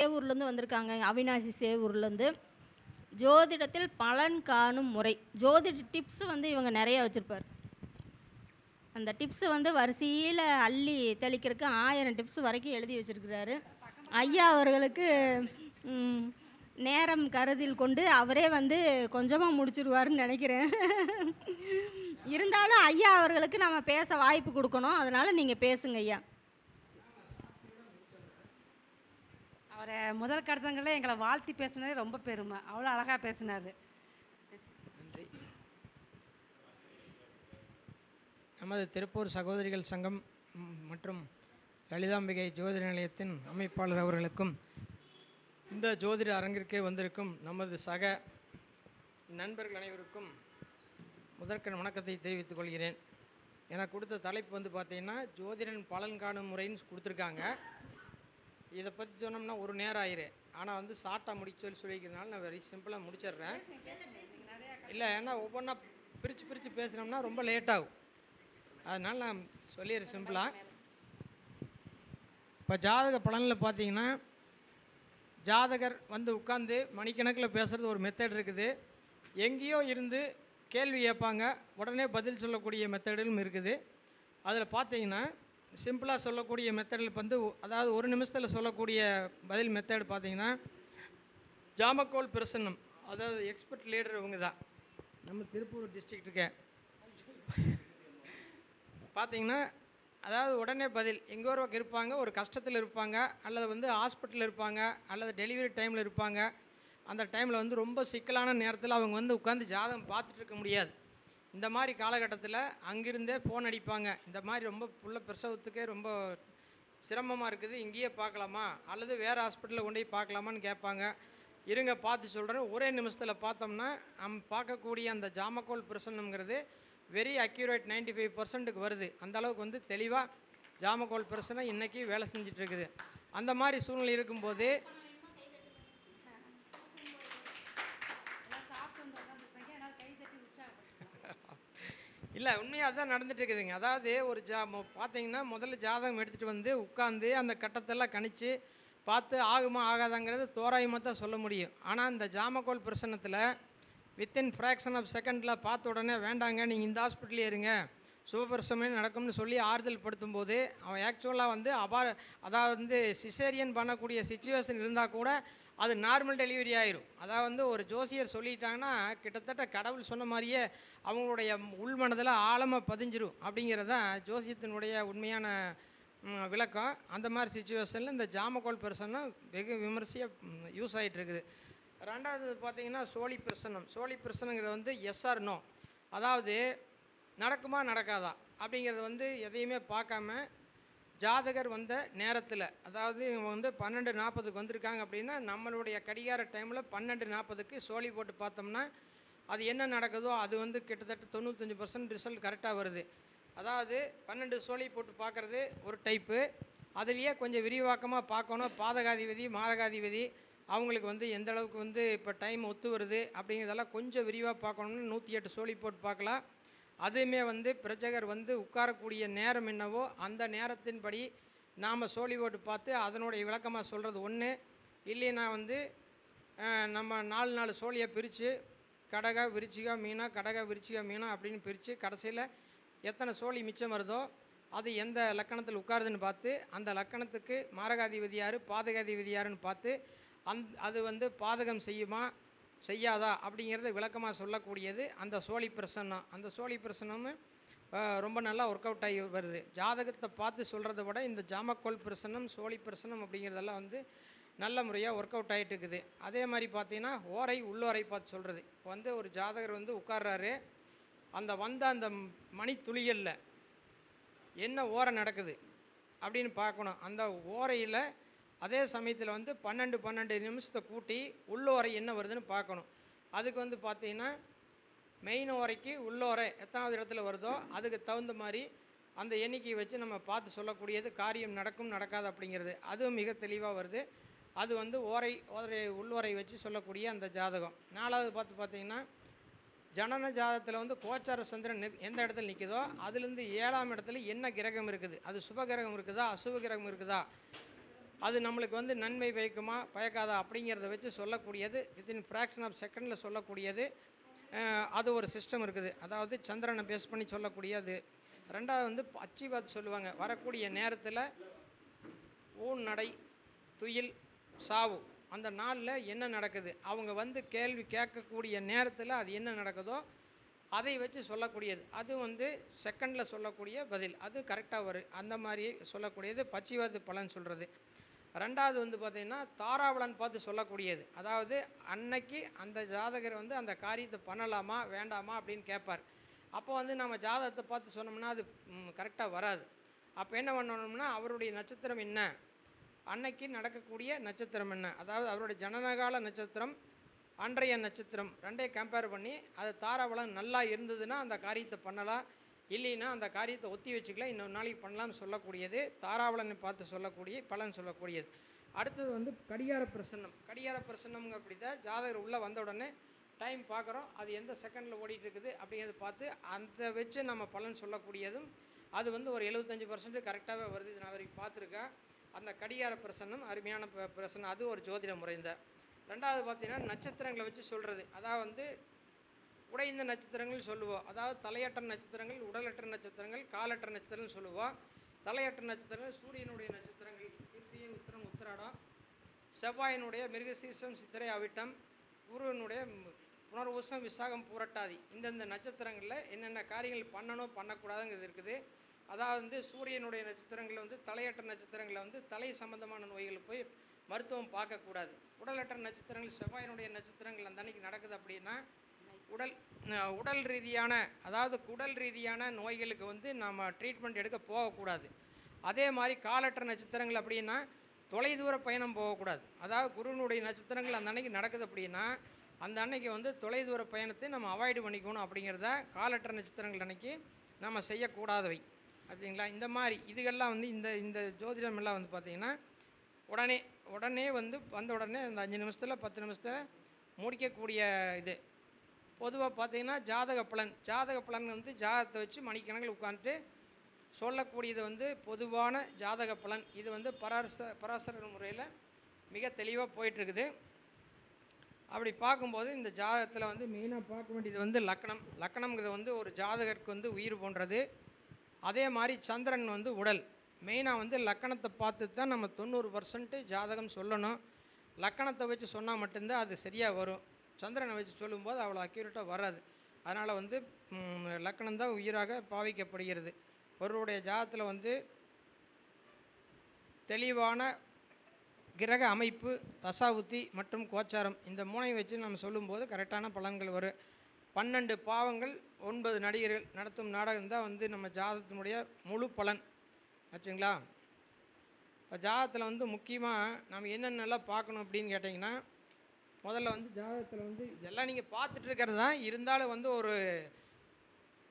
சேவூர்லேருந்து வந்திருக்காங்க. அவினாசி சேவூர்லேருந்து ஜோதிடத்தில் பலன் காணும் முறை. ஜோதிட டிப்ஸ் வந்து இவங்க நிறைய வச்சுருப்பார். அந்த டிப்ஸ் வந்து வரிசையில் அள்ளி தெளிக்கிறதுக்கு ஆயிரம் டிப்ஸ் வரைக்கும் எழுதி வச்சுருக்கிறாரு. ஐயா அவர்களுக்கு நேரம் கருதில் கொண்டு அவரே வந்து கொஞ்சமாக முடிச்சிருவாருன்னு நினைக்கிறேன். இருந்தாலும் ஐயா அவர்களுக்கு நம்ம பேச வாய்ப்பு கொடுக்கணும். அதனால் நீங்கள் பேசுங்க ஐயா. அவர் முதல் கடத்தங்களில் எங்களை வாழ்த்தி பேசினதே ரொம்ப பெருமை. அவ்வளோ அழகாக பேசினார். நன்றி. நமது திருப்பூர் சகோதரிகள் சங்கம் மற்றும் லலிதாம்பிகை ஜோதிட நிலையத்தின் அமைப்பாளர் அவர்களுக்கும் இந்த ஜோதிட அரங்கிற்கே வந்திருக்கும் நமது சக நண்பர்கள் அனைவருக்கும் முதற்கண் வணக்கத்தை தெரிவித்துக் கொள்கிறேன். எனக்கு கொடுத்த தலைப்பு வந்து பார்த்தீங்கன்னா ஜோதிடன் பலன் காணும் முறைன்னு கொடுத்துருக்காங்க. இதை பற்றி சொன்னோம்னா ஒரு நேரம் ஆயிரு. ஆனால் வந்து ஷார்ட்டாக முடிச்சு சொல்லி சொல்லிக்கிறதுனால நான் வெரி சிம்பிளாக முடிச்சிடுறேன். இல்லை ஏன்னா ஒவ்வொன்றா பிரித்து பிரித்து பேசுனோம்னா ரொம்ப லேட் ஆகும். அதனால் நான் சொல்லிடுறேன் சிம்பிளாக இப்போ ஜாதக பலனில் பார்த்தீங்கன்னா ஜாதகர் வந்து உட்காந்து மணிக்கணக்கில் பேசுகிறது ஒரு மெத்தட் இருக்குது. எங்கேயோ இருந்து கேள்வி கேட்பாங்க. உடனே பதில் சொல்லக்கூடிய மெத்தடும் இருக்குது. அதில் பார்த்தீங்கன்னா சிம்பிளாக சொல்லக்கூடிய மெத்தடில் வந்து அதாவது ஒரு நிமிஷத்தில் சொல்லக்கூடிய பதில் மெத்தட் பார்த்தீங்கன்னா ஜாமக்கோல் பிரசன்னம். அதாவது எக்ஸ்பர்ட் லீடர் இவங்க தான் நம்ம திருப்பூர் டிஸ்ட்ரிக்ட்டுக்கு பார்த்தீங்கன்னா அதாவது உடனே பதில் எங்கே ஒருவாக்கு இருப்பாங்க ஒரு கஷ்டத்தில் இருப்பாங்க அல்லது வந்து ஹாஸ்பிட்டலில் இருப்பாங்க அல்லது டெலிவரி டைமில் இருப்பாங்க. அந்த டைமில் வந்து ரொம்ப சிக்கலான நேரத்தில் அவங்க வந்து உட்காந்து ஜாதகம் பார்த்துட்டு இருக்க முடியாது. இந்த மாதிரி காலகட்டத்தில் அங்கிருந்தே ஃபோன் அடிப்பாங்க. இந்த மாதிரி ரொம்ப புள்ள பிரசவத்துக்கே ரொம்ப சிரமமாக இருக்குது. இங்கேயே பார்க்கலாமா? அல்லது வேறு ஹாஸ்பிட்டலில் கொண்டு போய் பார்க்கலாமான்னு கேட்பாங்க. இருங்க பார்த்து சொல்கிறேன் ஒரே நிமிஷத்தில் பார்த்தோம்னா நம்ம பார்க்கக்கூடிய அந்த ஜாமக்கோல் பிரசன்னம்ங்கிறது வெரி அக்யூரேட் 95% ஃபைவ் பர்சன்ட்டுக்கு வருது. அந்த அளவுக்கு வந்து தெளிவாக ஜாமக்கோல் பிரசனை இன்றைக்கி வேலை செஞ்சிட்ருக்குது இருக்குது. அந்த மாதிரி சூழ்நிலை இருக்கும்போது இல்லை உண்மையாக தான் நடந்துட்டு இருக்குதுங்க. அதாவது ஒரு ஜா பார்த்தீங்கன்னா முதல்ல ஜாதகம் எடுத்துகிட்டு வந்து உட்காந்து அந்த கட்டத்தெல்லாம் கணிச்சு பார்த்து ஆகுமா ஆகாதாங்கிறது தோராயமாக தான் சொல்ல முடியும். ஆனால் இந்த ஜாமக்கோல் பிரசனத்தில் வித்தின் ஃப்ராக்ஷன் ஆஃப் செகண்டில் பார்த்த உடனே வேண்டாங்க நீங்கள் இந்த ஹாஸ்பிட்டலே இருங்க. சுபபிரசமே நடக்கும்னு சொல்லி ஆறுதல் படுத்தும் போது அவன் ஆக்சுவலாக வந்து அபார அதாவது வந்து சிசேரியன் பண்ணக்கூடிய சுச்சுவேஷன் இருந்தால் கூட அது நார்மல் டெலிவரி ஆயிரும். அதாவது வந்து ஒரு ஜோசியர் சொல்லிட்டாங்கன்னா கிட்டத்தட்ட கடவுள் சொன்ன மாதிரியே அவங்களுடைய உள்மனதில் ஆழமாக பதிஞ்சிரும் அப்படிங்கிறது தான் ஜோசியத்தினுடைய உண்மையான விளக்கம். அந்த மாதிரி சுச்சுவேஷனில் இந்த ஜாமக்கோல் பிரசனம் வெகு விமர்சையாக யூஸ் ஆகிட்டு இருக்குது ரெண்டாவது பார்த்தீங்கன்னா சோழி பிரசனம் சோழி பிரசனங்கிறது வந்து எஸ்ஆர் நோ அதாவது நடக்குமா நடக்காதா அப்படிங்கிறது வந்து எதையுமே பார்க்காம ஜாதகர் வந்த நேரத்தில் அதாவது இவங்க வந்து பன்னெண்டு நாற்பதுக்கு வந்திருக்காங்க அப்படின்னா நம்மளுடைய கடிகார டைமில் பன்னெண்டு நாற்பதுக்கு சோழி போட்டு பார்த்தோம்னா அது என்ன நடக்குதோ அது வந்து கிட்டத்தட்ட தொண்ணூத்தஞ்சு பர்சன்ட் ரிசல்ட் கரெக்டாக வருது. அதாவது பன்னெண்டு சோழி போட்டு பார்க்குறது ஒரு டைப்பு அதுலேயே கொஞ்சம் விரிவாக்கமாக பார்க்கணும். பாதகாதிபதி மாரகாதிபதி அவங்களுக்கு வந்து எந்த அளவுக்கு வந்து இப்போ டைம் ஒத்து வருது அப்படிங்கிறதெல்லாம் கொஞ்சம் விரிவாக பார்க்கணும்னு நூற்றி எட்டு சோழி போட்டு பார்க்கலாம். அதுவுமே வந்து பிரஜகர் வந்து உட்காரக்கூடிய நேரம் என்னவோ அந்த நேரத்தின்படி நாம் சோழி ஓட்டு பார்த்து அதனுடைய விளக்கமாக சொல்கிறது ஒன்று இல்லைன்னா வந்து நம்ம நாலு நாலு சோழியை பிரித்து கடக விரிச்சிகா மீனா கடக விரிச்சிகா மீனா அப்படின்னு பிரித்து கடைசியில் எத்தனை சோழி மிச்சம் வருதோ அது எந்த லக்கணத்தில் உட்காருதுன்னு பார்த்து அந்த லக்கணத்துக்கு மாரகாதிபதி யார் பாதகாதிபதி யாருன்னு பார்த்து அந் அது வந்து பாதகம் செய்யுமா செய்யாதா அப்படிங்கிறத விளக்கமாக சொல்லக்கூடியது அந்த சோழி பிரசன்னம் அந்த சோழி பிரசன்னமும் ரொம்ப நல்லா ஒர்க் அவுட் ஆகி வருது. ஜாதகத்தை பார்த்து சொல்கிறத விட இந்த ஜாமக்கோல் பிரசன்னம் சோழி பிரசன்னம் அப்படிங்கிறதெல்லாம் வந்து நல்ல முறையாக ஒர்க் அவுட் ஆகிட்டு இருக்குது. அதே மாதிரி பார்த்தீங்கன்னா ஓரை உள்ளோரை பார்த்து சொல்கிறது இப்போ வந்து ஒரு ஜாதகர் வந்து உட்கார்றாரு. அந்த வந்த அந்த மணி துளிகளில் என்ன ஓரை நடக்குது அப்படின்னு பார்க்கணும். அந்த ஓரையில் அதே சமயத்தில் வந்து பன்னெண்டு பன்னெண்டு நிமிஷத்தை கூட்டி உள்ளோரை என்ன வருதுன்னு பார்க்கணும். அதுக்கு வந்து பார்த்தீங்கன்னா மெயின் ஓரைக்கு உள்ளோரை எத்தனாவது இடத்துல வருதோ அதுக்கு தகுந்த மாதிரி அந்த எண்ணிக்கையை வச்சு நம்ம பார்த்து சொல்லக்கூடியது காரியம் நடக்கும் நடக்காது அப்படிங்கிறது. அதுவும் மிக தெளிவாக வருது. அது வந்து ஓரை ஓரை உள்ளோரை வச்சு சொல்லக்கூடிய அந்த ஜாதகம். நாலாவது பார்த்து பார்த்தீங்கன்னா ஜனன ஜாதகத்தில் வந்து கோச்சார சந்திரன் எந்த இடத்துல நிற்குதோ அதுலேருந்து ஏழாம் இடத்துல என்ன கிரகம் இருக்குது? அது சுப கிரகம் இருக்குதா அசுப கிரகம் இருக்குதா? அது நம்மளுக்கு வந்து நன்மை பயக்குமா பயக்காதா அப்படிங்கிறத வச்சு சொல்லக்கூடியது வித்தின் ஃப்ராக்ஷன் ஆஃப் செகண்டில் சொல்லக்கூடியது. அது ஒரு சிஸ்டம் இருக்குது. அதாவது சந்திரனை பேஸ் பண்ணி சொல்லக்கூடியது. ரெண்டாவது வந்து அச்சிவாத் சொல்லுவாங்க. வரக்கூடிய நேரத்தில் ஊன் நடை துயில் சாவு அந்த நாளில் என்ன நடக்குது? அவங்க வந்து கேள்வி கேட்கக்கூடிய நேரத்தில் அது என்ன நடக்குதோ அதை வச்சு சொல்லக்கூடியது. அது வந்து செகண்டில் சொல்லக்கூடிய பதில். அது கரெக்டாக வரும் அந்த மாதிரி சொல்லக்கூடியது பச்சிவாது பலன் சொல்கிறது ரெண்டாவது வந்து பார்த்திங்கன்னா தாராவளன் பார்த்து சொல்லக்கூடியது. அதாவது அன்னைக்கு அந்த ஜாதகர் வந்து அந்த காரியத்தை பண்ணலாமா வேண்டாமா அப்படின்னு கேட்பார். அப்போ வந்து நம்ம ஜாதகத்தை பார்த்து சொன்னோம்னா அது கரெக்டாக வராது. அப்போ என்ன பண்ணணும்னா அவருடைய நட்சத்திரம் என்ன? அன்னைக்கு நடக்கக்கூடிய நட்சத்திரம் என்ன? அதாவது அவருடைய ஜனனகால நட்சத்திரம் அன்றைய நட்சத்திரம் ரெண்டையும் கம்பேர் பண்ணி அது தாராவளம் நல்லா இருந்ததுன்னா அந்த காரியத்தை பண்ணலாம். இல்லைன்னா அந்த காரியத்தை ஒத்தி வச்சுக்கலாம் இன்னொரு நாளைக்கு பண்ணலாம்னு சொல்லக்கூடியது தாராவளன் பார்த்து சொல்லக்கூடிய பலன் சொல்லக்கூடியது. அடுத்தது வந்து கடிகார பிரசன்னம். கடிகார பிரசன்னம்ங்க அப்படி தான் ஜாதகர் உள்ளே வந்த உடனே டைம் பார்க்குறோம் அது எந்த செகண்டில் ஓடிட்டு இருக்குது அப்படிங்கிறத பார்த்து அந்த வச்சு நம்ம பலன் சொல்லக்கூடியதும் அது வந்து ஒரு எழுபத்தஞ்சி பர்சன்ட் கரெக்டாகவே வருது நான் வரைக்கும் பார்த்துருக்கேன். அந்த கடிகார பிரசன்னம் அருமையான ப- பிரசன்னம் அது ஒரு ஜோதிட முறைந்த ரெண்டாவது பார்த்திங்கன்னா நட்சத்திரங்களை வச்சு சொல்கிறது அதாவது வந்து உடைந்த நட்சத்திரங்கள் சொல்லுவோம் அதாவது தலையற்ற நட்சத்திரங்கள் உடலற்ற நட்சத்திரங்கள் காலற்ற நட்சத்திரங்கள் சொல்லுவோம் தலையற்ற நட்சத்திரங்கள் சூரியனுடைய நட்சத்திரங்கள் கிருத்திகை உத்திரம் உத்திராடம் செவ்வாயினுடைய மிருகசீர்ஷம் சித்திரை அவிட்டம் குருவினுடைய புனர்வசம் விசாகம் புரட்டாதி. இந்தந்த நட்சத்திரங்களில் என்னென்ன காரியங்கள் பண்ணணும் பண்ணக்கூடாதுங்கிறது இருக்குது. அதாவது வந்து சூரியனுடைய நட்சத்திரங்களில் வந்து தலையற்ற நட்சத்திரங்களில் வந்து தலை சம்பந்தமான நோய்கள் போய் மருத்துவம் பார்க்கக்கூடாது. உடலற்ற நட்சத்திரங்கள் செவ்வாயினுடைய நட்சத்திரங்கள் அந்த அன்னைக்கு நடக்குது அப்படின்னா உடல் உடல் ரீதியான அதாவது குடல் ரீதியான நோய்களுக்கு வந்து நம்ம ட்ரீட்மெண்ட் எடுக்க போகக்கூடாது. அதே மாதிரி காலற்ற நட்சத்திரங்கள் அப்படின்னா தொலைதூர பயணம் போகக்கூடாது. அதாவது குருவினுடைய நட்சத்திரங்கள் அந்த அன்னைக்கு நடக்குது அப்படின்னா அந்த அன்னைக்கு வந்து தொலைதூர பயணத்தை நம்ம அவாய்டு பண்ணிக்கணும் அப்படிங்கிறத காலற்ற நட்சத்திரங்கள் அன்னைக்கு நம்ம செய்யக்கூடாதவை. அப்படிங்களா? இந்த மாதிரி இதுகெல்லாம் வந்து இந்த இந்த ஜோதிடம் எல்லாம் வந்து பார்த்திங்கன்னா உடனே உடனே வந்து வந்த உடனே அந்த அஞ்சு நிமிஷத்தில் பத்து நிமிஷத்தில் முடிக்கக்கூடிய இது. பொதுவாக பார்த்தீங்கன்னா ஜாதக பலன் ஜாதக பலன் வந்து ஜாதகத்தை வச்சு மணிக்கணக்கில் உட்காந்துட்டு சொல்லக்கூடியது வந்து பொதுவான ஜாதக பலன். இது வந்து பராச பராசர முறையில் மிக தெளிவாக போயிட்டுருக்குது. அப்படி பார்க்கும்போது இந்த ஜாதகத்தில் வந்து மெயினாக பார்க்க வேண்டியது வந்து லக்கணம். லக்கணம்ங்கிறது வந்து ஒரு ஜாதகருக்கு வந்து உயிர் போன்றது. அதே மாதிரி சந்திரன் வந்து உடல். மெயினாக வந்து லக்கணத்தை பார்த்து தான் நம்ம தொண்ணூறு பர்சன்ட்டு ஜாதகம் சொல்லணும். லக்கணத்தை வச்சு சொன்னால் மட்டும்தான் அது சரியாக வரும். சந்திரனை வச்சு சொல்லும்போது அவ்வளோ அக்யூரேட்டாக வராது. அதனால் வந்து ம், தான் உயிராக பாவிக்கப்படுகிறது. ஒருவருடைய ஜாதத்தில் வந்து தெளிவான கிரக அமைப்பு தசாவுத்தி மற்றும் கோச்சாரம் இந்த மூணையும் வச்சு நம்ம சொல்லும்போது கரெக்டான பலன்கள் வரும். பன்னெண்டு பாவங்கள் ஒன்பது நடிகர்கள் நடத்தும் நாடகம் தான் வந்து நம்ம ஜாதகத்தினுடைய முழு பலன். ஆச்சுங்களா? இப்போ ஜாதகத்தில் வந்து முக்கியமாக நம்ம என்னென்னலாம் பார்க்கணும் அப்படின்னு கேட்டிங்கன்னா முதல்ல வந்து ஜாதகத்தில் வந்து இதெல்லாம் நீங்கள் பார்த்துட்டு இருக்கிறது தான். இருந்தாலும் வந்து ஒரு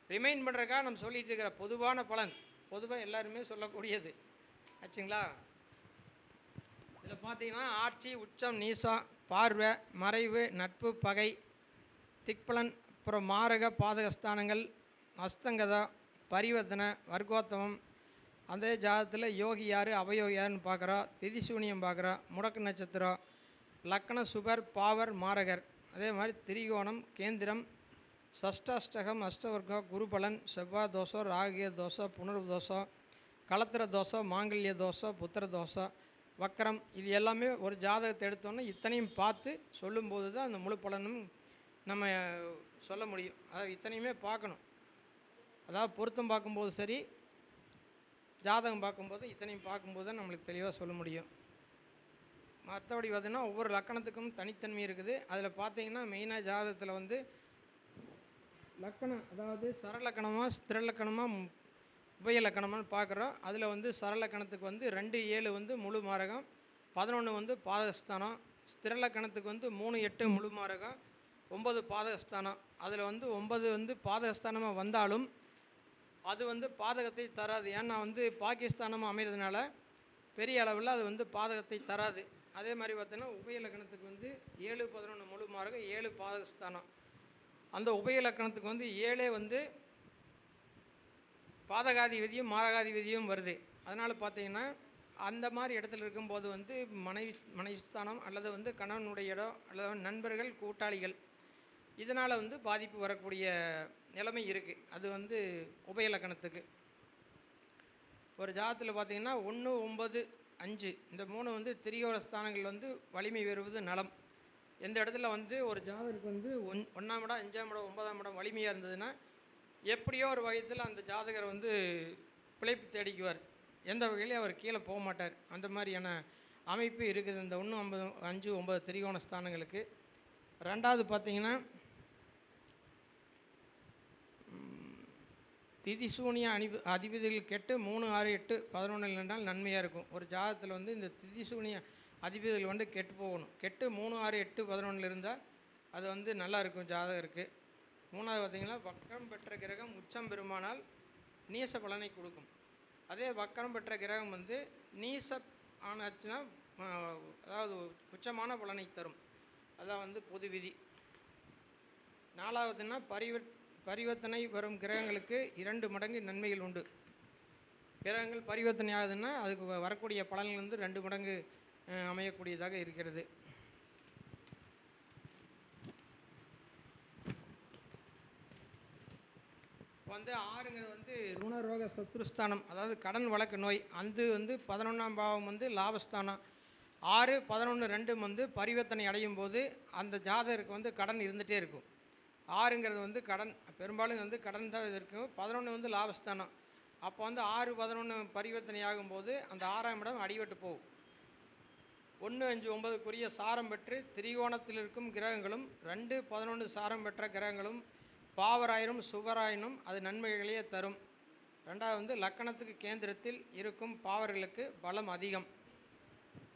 ரிமைண்ட் பண்ணுறக்காக நம்ம சொல்லிகிட்டு இருக்கிற பொதுவான பலன். பொதுவாக எல்லாருமே சொல்லக்கூடியது. ஆச்சுங்களா? இதில் பார்த்தீங்கன்னா ஆட்சி உச்சம் நீசா பார்வை மறைவு நட்பு பகை திக்பலன் அப்புறம் மாரக பாதகஸ்தானங்கள் அஸ்தங்கதா பரிவர்த்தனை வர்க்கோத்தமம். அதே ஜாதகத்தில் யோகி யார் அவயோகி யாருன்னு பார்க்குறோம் திதிசூனியம் பார்க்குறோம் முடக்கு நட்சத்திரம் லக்கண சுபர் பாவர் மாரகர். அதே மாதிரி திரிகோணம் கேந்திரம் சஷ்டாஷ்டகம் அஷ்டவர்க்கம் குருபலன் செவ்வாய் தோசை ராகிய தோசை புனர்வு தோசை களத்திர தோசை மாங்கல்ய தோசை புத்திர தோசை வக்கரம் இது எல்லாமே ஒரு ஜாதகத்தை எடுத்தோன்னே இத்தனையும் பார்த்து சொல்லும்போது தான் அந்த முழு பலனும் நம்ம சொல்ல முடியும். அதாவது இத்தனையுமே பார்க்கணும். அதாவது பொருத்தம் பார்க்கும்போது சரி ஜாதகம் பார்க்கும்போது இத்தனையும் பார்க்கும்போது தான் நம்மளுக்கு தெளிவாக சொல்ல முடியும். மற்றபடி பார்த்தீங்கன்னா ஒவ்வொரு லக்கணத்துக்கும் தனித்தன்மை இருக்குது. அதில் பார்த்தீங்கன்னா மெயினாக ஜாதகத்தில் வந்து லக்கணம் அதாவது சரலக்கணமாக ஸ்திரலக்கணமாக உபயலக்கணமான்னு பார்க்குறோம். அதில் வந்து சரலக்கணத்துக்கு வந்து ரெண்டு ஏழு வந்து முழு மாரகம் பதினொன்று வந்து பாதகஸ்தானம் ஸ்திரலக்கணத்துக்கு வந்து மூணு எட்டு முழு மாரகம் ஒம்பது பாதகஸ்தானம். அதில் வந்து ஒன்பது வந்து பாதகஸ்தானமாக வந்தாலும் அது வந்து பாதகத்தை தராது. ஏன்னா வந்து பாகிஸ்தானமாக அமைகிறதுனால பெரிய அளவில் அது வந்து பாதகத்தை தராது. அதே மாதிரி பார்த்தோன்னா உபயலக்கணத்துக்கு வந்து ஏழு பதினொன்று முழு மார்க்கு ஏழு பாதகஸ்தானம் அந்த உபயலக்கணத்துக்கு வந்து ஏழே வந்து பாதகாதி விதியும் மாரகாதி விதியும் வருது. அதனால் பார்த்தீங்கன்னா அந்த மாதிரி இடத்துல இருக்கும்போது வந்து மனைவி மனைவி ஸ்தானம் அல்லது வந்து கணவனுடைய இடம் அல்லது நண்பர்கள் கூட்டாளிகள் இதனால் வந்து பாதிப்பு வரக்கூடிய நிலைமை இருக்குது அது வந்து உபயலக்கணத்துக்கு. ஒரு ஜாதத்தில் பார்த்தீங்கன்னா ஒன்று ஒம்பது அஞ்சு. இந்த மூணு வந்து திரியோர ஸ்தானங்கள் வந்து வலிமை பெறுவது நலம். எந்த இடத்துல வந்து ஒரு ஜாதகருக்கு வந்து ஒன் ஒன்றாம் இடம் அஞ்சாம் இடம் ஒன்பதாம் இடம் வலிமையாக இருந்ததுன்னா எப்படியோ ஒரு வகையில் அந்த ஜாதகர் வந்து பிழைப்பு தேடிக்குவார். எந்த வகையிலையும் அவர் கீழே போக மாட்டார். அந்த மாதிரியான அமைப்பு இருக்குது. இந்த ஒன்று ஒன்பது அஞ்சு ஒன்பது திரிகோண ஸ்தானங்களுக்கு. ரெண்டாவது பார்த்திங்கன்னா திதிசூனிய அணிபு அதிபதிகள் கெட்டு மூணு ஆறு எட்டு பதினொன்றில் நின்றால் நன்மையாக இருக்கும். ஒரு ஜாதகத்தில் வந்து இந்த திதிசூனிய அதிபதிகள் வந்து கெட்டு போகணும். கெட்டு மூணு ஆறு எட்டு பதினொன்றில் இருந்தால் அது வந்து நல்லா இருக்கும் இருக்குது மூணாவது பார்த்தீங்கன்னா வக்கரம் பெற்ற கிரகம் உச்சம் பெருமானால் நீச பலனை கொடுக்கும். அதே வக்கரம் பெற்ற கிரகம் வந்து நீச ஆனாச்சுன்னா அதாவது உச்சமான பலனை தரும். அதான் வந்து பொது விதி. நாலாவதுன்னா பரிவர்த் பரிவர்த்தனை வரும் கிரகங்களுக்கு இரண்டு மடங்கு நன்மைகள் உண்டு. கிரகங்கள் பரிவர்த்தனை ஆகுதுன்னா அதுக்கு வரக்கூடிய பலன்கள் வந்து ரெண்டு மடங்கு அமையக்கூடியதாக இருக்கிறது. இப்போ வந்து ஆறுங்கிறது வந்து ருணரோக சத்ருஸ்தானம் அதாவது கடன் வழக்கு நோய். அது வந்து பதினொன்றாம் பாவம் வந்து லாபஸ்தானம். ஆறு பதினொன்று ரெண்டும் வந்து பரிவர்த்தனை அடையும் போது அந்த ஜாதகருக்கு வந்து கடன் இருந்துகிட்டே இருக்கும். ஆறுங்கிறது வந்து கடன். பெரும்பாலும் வந்து கடன் தான் இது இருக்கும் பதினொன்று வந்து லாபஸ்தானம். அப்போ வந்து ஆறு பதினொன்று பரிவர்த்தனை ஆகும்போது அந்த ஆறாம் இடம் அடிபட்டு போகும். ஒன்று அஞ்சு ஒன்பதுக்குரிய சாரம் பெற்று திரிகோணத்தில் இருக்கும் கிரகங்களும் ரெண்டு பதினொன்று சாரம் பெற்ற கிரகங்களும் பாவராயினும் சுவராயினும் அது நன்மைகளையே தரும். ரெண்டாவது வந்து லக்கணத்துக்கு கேந்திரத்தில் இருக்கும் பாவர்களுக்கு பலம் அதிகம்.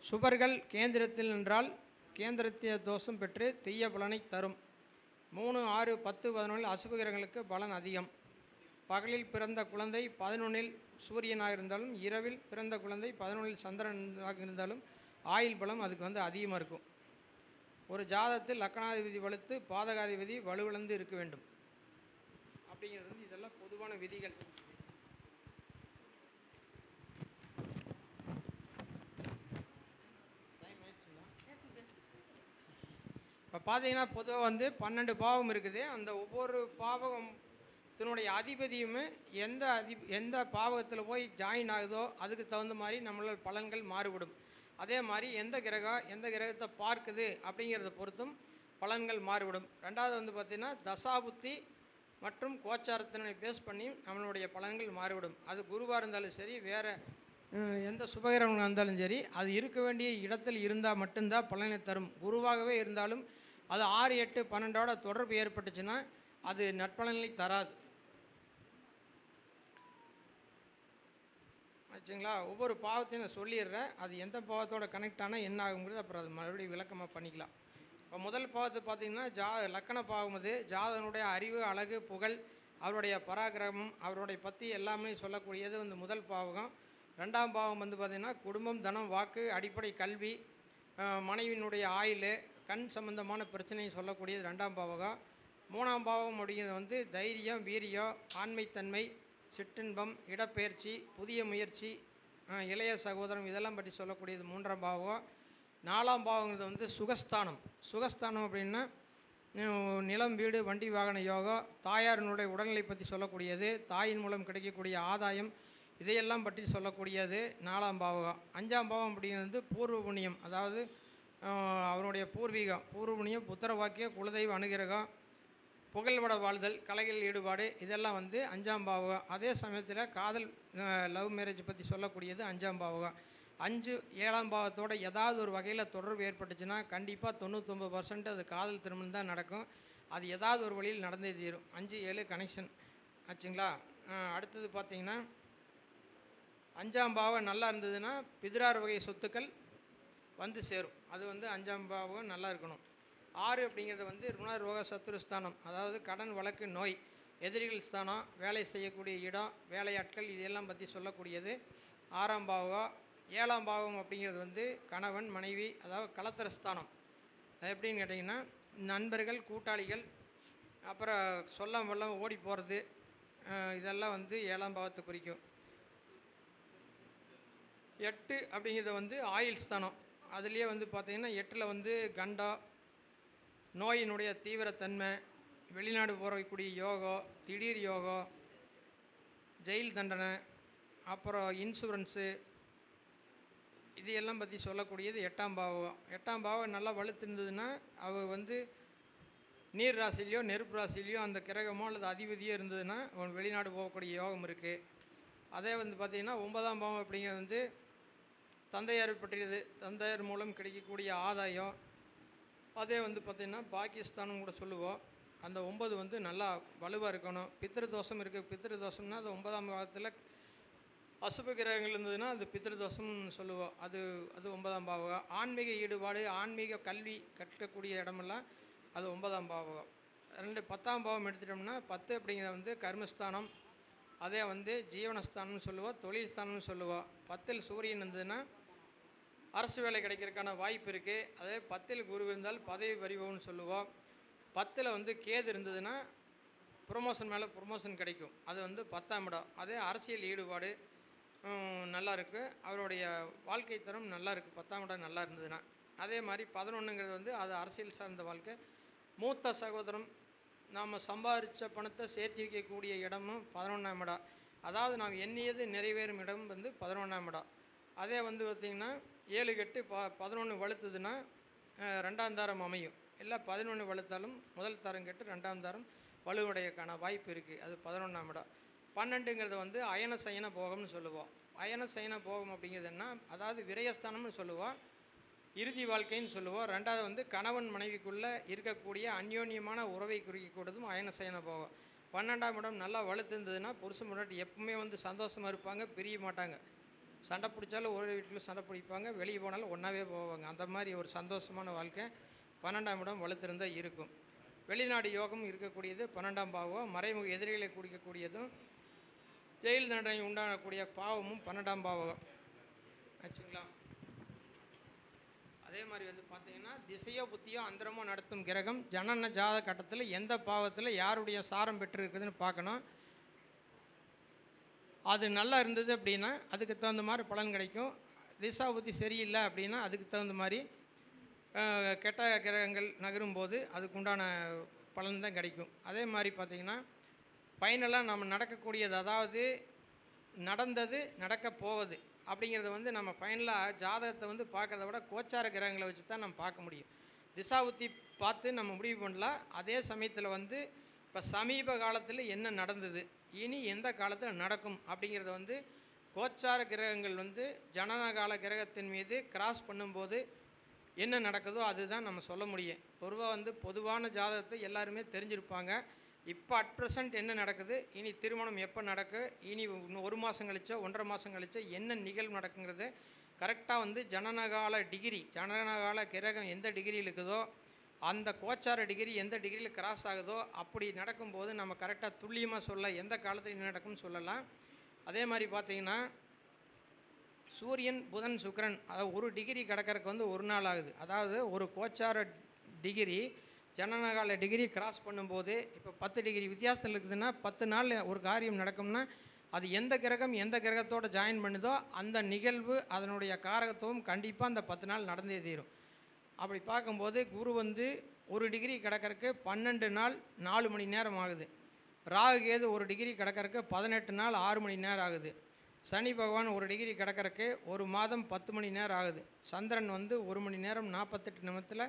சுபர்கள் கேந்திரத்தில் நின்றால் கேந்திரத்திய தோஷம் பெற்று தீய பலனை தரும். மூணு ஆறு பத்து பதினொன்றில் அசுபகிரகங்களுக்கு பலன் அதிகம். பகலில் பிறந்த குழந்தை பதினொன்றில் சூரியனாக இருந்தாலும் இரவில் பிறந்த குழந்தை பதினொன்றில் சந்திரனாக இருந்தாலும் ஆயுள் பலம் அதுக்கு வந்து அதிகமாக இருக்கும். ஒரு ஜாதத்தில் லக்கணாதிபதி வலுத்து பாதகாதிபதி வலுவிழந்து இருக்க வேண்டும். அப்படிங்கிறது வந்து இதெல்லாம் பொதுவான விதிகள். இப்போ பார்த்தீங்கன்னா பொதுவாக வந்து பன்னெண்டு பாவம் இருக்குது. அந்த ஒவ்வொரு பாவகம் இதனுடைய அதிபதியுமே எந்த அதி எந்த பாவகத்தில் போய் ஜாயின் ஆகுதோ அதுக்கு தகுந்த மாதிரி நம்மளோட பலன்கள் மாறுபடும். அதே மாதிரி எந்த கிரகம் எந்த கிரகத்தை பார்க்குது அப்படிங்கிறத பொறுத்தும் பலன்கள் மாறுபடும். ரெண்டாவது வந்து பார்த்திங்கன்னா தசாபுத்தி மற்றும் கோச்சாரத்தினை பேஸ் பண்ணி நம்மளுடைய பலன்கள் மாறுபடும். அது குருவாக இருந்தாலும் சரி வேறு எந்த சுபகிரகங்களாக இருந்தாலும் சரி அது இருக்க வேண்டிய இடத்தில் இருந்தால் மட்டும்தான் பலனை தரும். குருவாகவே இருந்தாலும் அது ஆறு எட்டு பன்னெண்டோட தொடர்பு ஏற்பட்டுச்சுன்னா அது நட்பலன்களை தராது. ஆச்சுங்களா? ஒவ்வொரு பாவத்தையும் நான் சொல்லிடுறேன். அது எந்த பாவத்தோட கனெக்ட் ஆனால் என்ன ஆகுங்கிறது அப்புறம் அது மறுபடியும் விளக்கமாக பண்ணிக்கலாம். இப்போ முதல் பாவத்தை பார்த்தீங்கன்னா ஜா லக்கண பாவம் அது. ஜாதனுடைய அறிவு அழகு புகழ் அவருடைய பராக்கிரமம் அவருடைய பற்றி எல்லாமே சொல்லக்கூடியது வந்து முதல் பாவகம். ரெண்டாம் பாவம் வந்து பார்த்திங்கன்னா குடும்பம் தனம் வாக்கு அடிப்படை கல்வி மனைவியினுடைய ஆயுள் கண் சம்பந்தமான பிரச்சனையை சொல்லக்கூடியது ரெண்டாம் பாவகம். மூணாம் பாவம் அப்படிங்கிறது வந்து தைரியம் வீரியம் ஆண்மைத்தன்மை சிற்றின்பம் இடப்பெயர்ச்சி புதிய முயற்சி இளைய சகோதரம் இதெல்லாம் பற்றி சொல்லக்கூடியது மூன்றாம் பாவகம். நாலாம் பாவங்கிறது வந்து சுகஸ்தானம். சுகஸ்தானம் அப்படின்னா நிலம் வீடு வண்டி வாகன யோகம் தாயாரினுடைய உடல்நிலை பற்றி சொல்லக்கூடியது தாயின் மூலம் கிடைக்கக்கூடிய ஆதாயம் இதையெல்லாம் பற்றி சொல்லக்கூடியது நாலாம் பாவகம். அஞ்சாம் பாவம் அப்படிங்கிறது வந்து பூர்வ புண்ணியம். அதாவது அவருடைய பூர்வீகம் பூர்வ புண்ணியம் புத்திர வாக்கிய குலதெய்வ அனுகிரகம் புகழ்வட வாழ்தல் கலைகள் ஈடுபாடு இதெல்லாம் வந்து அஞ்சாம் பாவகம். அதே சமயத்தில் காதல் லவ் மேரேஜ் பற்றி சொல்லக்கூடியது அஞ்சாம் பாவகம். அஞ்சு ஏழாம் பாவத்தோட ஏதாவது ஒரு வகையில் தொடர்பு ஏற்பட்டுச்சுன்னா கண்டிப்பாக தொண்ணூத்தொம்பது பர்சன்ட் அது காதல் திருமணம் தான் நடக்கும். அது ஏதாவது ஒரு வழியில் நடந்தே தீரும். அஞ்சு ஏழு கனெக்ஷன் ஆச்சுங்களா? அடுத்தது பார்த்தீங்கன்னா அஞ்சாம் பாவம் நல்லா இருந்ததுன்னா பிதிரார் வகை சொத்துக்கள் வந்து சேரும். அது வந்து அஞ்சாம் பாவம் நல்லா இருக்கணும். ஆறு அப்படிங்கிறது வந்து ருணரோக சத்துருஸ்தானம் அதாவது கடன் வழக்கு நோய் எதிரிகள் ஸ்தானம் வேலை செய்யக்கூடிய இடம் வேலையாட்கள் இதெல்லாம் பற்றி சொல்லக்கூடியது. ஆறாம் பாவம் ஏழாம் பாவம் அப்படிங்கிறது வந்து கணவன் மனைவி அதாவது கலத்தர ஸ்தானம். அது எப்படின்னு கேட்டிங்கன்னா நண்பர்கள் கூட்டாளிகள் அப்புறம் சொல்ல வல்லம் ஓடி போகிறது இதெல்லாம் வந்து ஏழாம் பாவத்தை குறிக்கும். எட்டு அப்படிங்கிறது வந்து ஆயில் ஸ்தானம். அதுலேயே வந்து பார்த்திங்கன்னா எட்டில் வந்து கண்டம் நோயினுடைய தீவிரத்தன்மை வெளிநாடு போகக்கூடிய யோகம் திடீர் யோகம் ஜெயில் தண்டனை அப்புறம் இன்சூரன்ஸு இது எல்லாம் பற்றி சொல்லக்கூடியது எட்டாம் பாவம் எட்டாம் பாவம் நல்லா வலுத்திருந்ததுன்னா அவ வந்து நீர் ராசிலையோ நெருப்பு ராசிலையோ அந்த கிரகமோ அல்லது அதிபதியோ இருந்ததுன்னா அவன் வெளிநாடு போகக்கூடிய யோகம் இருக்குது அதே வந்து பார்த்திங்கன்னா ஒன்பதாம் பாவம் அப்படிங்கிறது வந்து தந்தையார் பற்றியது தந்தையார் மூலம் கிடைக்கக்கூடிய ஆதாயம். அதே வந்து பார்த்திங்கன்னா பாகிஸ்தானும் கூட சொல்லுவோம். அந்த ஒன்பது வந்து நல்லா வலுவாக இருக்கணும். பித்திரு தோஷம் இருக்குது பித்திரு தோஷம்னா அது ஒன்பதாம் பாகத்தில் அசுப கிரகங்கள் இருந்ததுன்னா அது பித்திரு தோஷம்னு சொல்லுவோம். அது அது ஒன்பதாம் பாவகம். ஆன்மீக ஈடுபாடு ஆன்மீக கல்வி கற்கக்கூடிய இடமெல்லாம் அது ஒன்பதாம் பாவகம். ரெண்டு பத்தாம் பாவம் எடுத்துட்டோம்னா பத்து அப்படிங்கிறத வந்து கர்மஸ்தானம். அதே வந்து ஜீவனஸ்தானம்னு சொல்லுவோம். தொழில் ஸ்தானம்னு சொல்லுவோம். பத்தில் சூரியன் இருந்ததுன்னா அரசு வேலை கிடைக்கிறதுக்கான வாய்ப்பு இருக்குது அதே பத்தில் குரு இருந்தால் பதவி பறிவோம்னு சொல்லுவோம். பத்தில் வந்து கேது இருந்ததுன்னா ப்ரொமோஷன் மேலே ப்ரொமோஷன் கிடைக்கும். அது வந்து பத்தாம் இடம். அதே அரசியல் ஈடுபாடு நல்லா இருக்குது அவருடைய வாழ்க்கை தரம் நல்லா இருக்குது பத்தாம் இடம் நல்லா இருந்ததுன்னா. அதே மாதிரி பதினொன்றுங்கிறது வந்து அது அரசியல் சார்ந்த வாழ்க்கை. மூத்த சகோதரம் நாம் சம்பாதிச்ச பணத்தை சேர்த்து வைக்கக்கூடிய இடமும் பதினொன்றாம் இடம். அதாவது நாம் எண்ணியது நிறைவேறும் இடம் வந்து பதினொன்றாம் இடம். அதே வந்து பார்த்திங்கன்னா ஏழு கெட்டு ப பதினொன்று வலுத்துதுன்னா ரெண்டாம் தாரம் அமையும். இல்லை பதினொன்று வலுத்தாலும் முதல் தாரம் கெட்டு ரெண்டாம் தாரம் வலுவடையக்கான வாய்ப்பு இருக்குது அது பதினொன்றாம் இடம். பன்னெண்டுங்கிறது வந்து அயன சயன போகம்னு சொல்லுவோம். அயன சயன போகம் அப்படிங்கிறது என்ன? அதாவது விரயஸ்தானம்னு சொல்லுவோம் இறுதி வாழ்க்கைன்னு சொல்லுவோம். ரெண்டாவது வந்து கணவன் மனைவிக்குள்ளே இருக்கக்கூடிய அந்யோன்யமான உறவை குறிக்கக்கூடியதும் அயன சயன போகம். பன்னெண்டாம் இடம் நல்லா வலுத்திருந்ததுன்னா புருஷன் முன்னாடி எப்பவுமே வந்து சந்தோஷமாக இருப்பாங்க பிரிய மாட்டாங்க. சண்டை பிடிச்சாலும் ஒரு வீட்டில் சண்டை பிடிப்பாங்க வெளியே போனாலும் ஒன்றாவே போவாங்க. அந்த மாதிரி ஒரு சந்தோஷமான வாழ்க்கை பன்னெண்டாம் இடம் வலுத்திருந்தால் இருக்கும். வெளிநாடு யோகம் இருக்கக்கூடியது பன்னெண்டாம் பாவம். மறைமுக எதிரிகளை குடிக்கக்கூடியதும் ஜெயில் தண்டனை உண்டானக்கூடிய பாவமும் பன்னெண்டாம் பாவகம். ஆச்சுங்களா? அதே மாதிரி வந்து பார்த்தீங்கன்னா திசையோ புத்தியோ அந்தரமோ நடத்தும் கிரகம் ஜனன ஜாத கட்டத்தில் எந்த பாவத்தில் யாருடைய சாரம் பெற்று இருக்குதுன்னு பார்க்கணும். அது நல்லா இருந்தது அப்படின்னா அதுக்கு தகுந்த மாதிரி பலன் கிடைக்கும். திசா புத்தி சரியில்லை அப்படின்னா அதுக்கு தகுந்த மாதிரி கெட்ட கிரகங்கள் நகரும்போது அதுக்கு உண்டான பலன் தான் கிடைக்கும். அதே மாதிரி பார்த்திங்கன்னா ஃபைனலாக நம்ம நடக்கக்கூடியது அதாவது நடந்தது நடக்க போவது அப்படிங்கிறத வந்து நம்ம ஃபைனலாக ஜாதகத்தை வந்து பார்க்கறத விட கோச்சார கிரகங்களை வச்சு தான் நம்ம பார்க்க முடியும். திசாபுத்தி பார்த்து நம்ம முடிவு பண்ணலாம். அதே சமயத்தில் வந்து இப்போ சமீப காலத்தில் என்ன நடந்தது? இனி எந்த காலத்தில் நடக்கும் அப்படிங்கிறத வந்து கோச்சார கிரகங்கள் வந்து ஜனனகால கிரகத்தின் மீது கிராஸ் பண்ணும்போது என்ன நடக்குதோ அதுதான் நம்ம சொல்ல முடியும். பொதுவாக வந்து பொதுவான ஜாதகத்தை எல்லாருமே தெரிஞ்சிருப்பாங்க. இப்போ அட் ப்ரெசண்ட் என்ன நடக்குது? இனி திருமணம் எப்போ நடக்கு? இனி இன்னும் ஒரு மாதம் கழிச்சோ ஒன்றரை மாதம் கழிச்சோ என்ன நிகழ்வு நடக்குங்கிறது கரெக்டாக வந்து ஜனனகால டிகிரி ஜனனகால கிரகம் எந்த டிகிரியில் இருக்குதோ அந்த கோச்சார டிகிரி எந்த டிகிரியில் கிராஸ் ஆகுதோ அப்படி நடக்கும்போது நம்ம கரெக்டாக துல்லியமாக சொல்ல எந்த காலத்தில் என்ன நடக்கும்னு சொல்லலாம். அதே மாதிரி பார்த்தீங்கன்னா சூரியன் புதன் சுக்கிரன் அதாவது ஒரு டிகிரி கிடக்கறதுக்கு வந்து ஒரு நாள் ஆகுது. அதாவது ஒரு கோச்சார டிகிரி ஜனனகால டிகிரி கிராஸ் பண்ணும்போது இப்போ பத்து டிகிரி வித்தியாசத்தில் இருக்குதுன்னா பத்து நாள் ஒரு காரியம் நடக்கும்னா அது எந்த கிரகம் எந்த கிரகத்தோட ஜாயின் பண்ணுதோ அந்த நிகழ்வு அதனுடைய காரகத்துவம் கண்டிப்பாக அந்த பத்து நாள் நடந்தே தீரும். அப்படி பார்க்கும்போது குரு வந்து ஒரு டிகிரி கிடக்கறக்கு பன்னெண்டு நாள் நாலு மணி நேரம் ஆகுது. ராகு கேது ஒரு டிகிரி கிடக்கறக்கு பதினெட்டு நாள் ஆறு மணி நேரம் ஆகுது. சனி பகவான் ஒரு டிகிரி கிடக்கறக்கு ஒரு மாதம் பத்து மணி நேரம் ஆகுது. சந்திரன் வந்து ஒரு மணி நேரம் நாற்பத்தெட்டு நிமிடத்தில்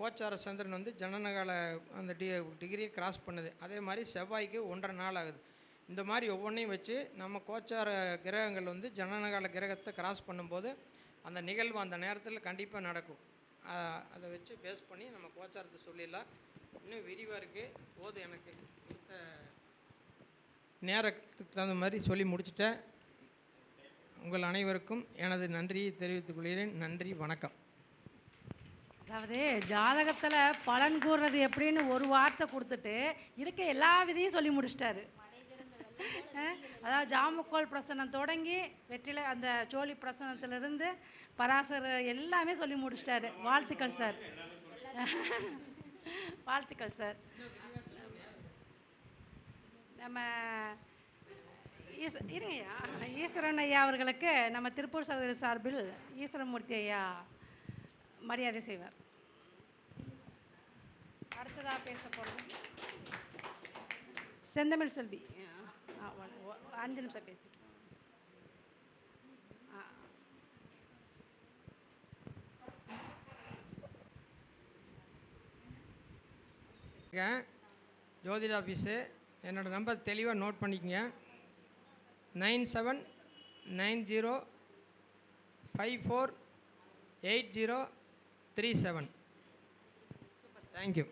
கோச்சார சந்திரன் வந்து ஜனனகால அந்த டி டிகிரியை கிராஸ் பண்ணுது. அதே மாதிரி செவ்வாய்க்கு ஒன்றரை நாள் ஆகுது. இந்த மாதிரி ஒவ்வொன்றையும் வச்சு நம்ம கோச்சார கிரகங்கள் வந்து ஜனனகால கிரகத்தை கிராஸ் பண்ணும்போது அந்த நிகழ்வு அந்த நேரத்தில் கண்டிப்பாக நடக்கும். அதை வச்சு பேஸ் பண்ணி நம்ம கோச்சாரத்தை சொல்லிடலாம். இன்னும் விரிவாக இருக்குது போதும் எனக்கு கொடுத்த நேரத்துக்கு தகுந்த மாதிரி சொல்லி முடிச்சிட்டேன். உங்கள் அனைவருக்கும் எனது நன்றியை தெரிவித்துக் கொள்கிறேன். நன்றி வணக்கம். அதாவது ஜாதகத்தில் பலன் கூறுறது எப்படின்னு ஒரு வார்த்தை கொடுத்துட்டு இருக்க எல்லா விதையும் சொல்லி முடிச்சிட்டாரு. அதாவது ஜாமுக்கோல் பிரசனம் தொடங்கி வெற்றில அந்த சோழி பிரசனத்திலிருந்து பராசர் எல்லாமே சொல்லி முடிச்சிட்டாரு. வாழ்த்துக்கள் சார். வாழ்த்துக்கள் சார். நம்ம ஈஸ் இருங்கய்யா ஈஸ்வரன் ஐயா அவர்களுக்கு நம்ம திருப்பூர் சகோதரி சார்பில் ஈஸ்வரமூர்த்தி ஐயா மரியாதை செய்வார். அடுத்ததாக பேச போகிறோம் செந்தமிழ் செல்வி. ஆ, ஒன்- ஒ- அஞ்சு நிமிஷம் பேசிட்டு ஆ இருக்கேன் ஜோதிட ஆஃபீஸு. என்னோடய நம்பர் தெளிவாக நோட் பண்ணிக்கங்க. Nine seven nine zero five four eight zero three seven. Thank you.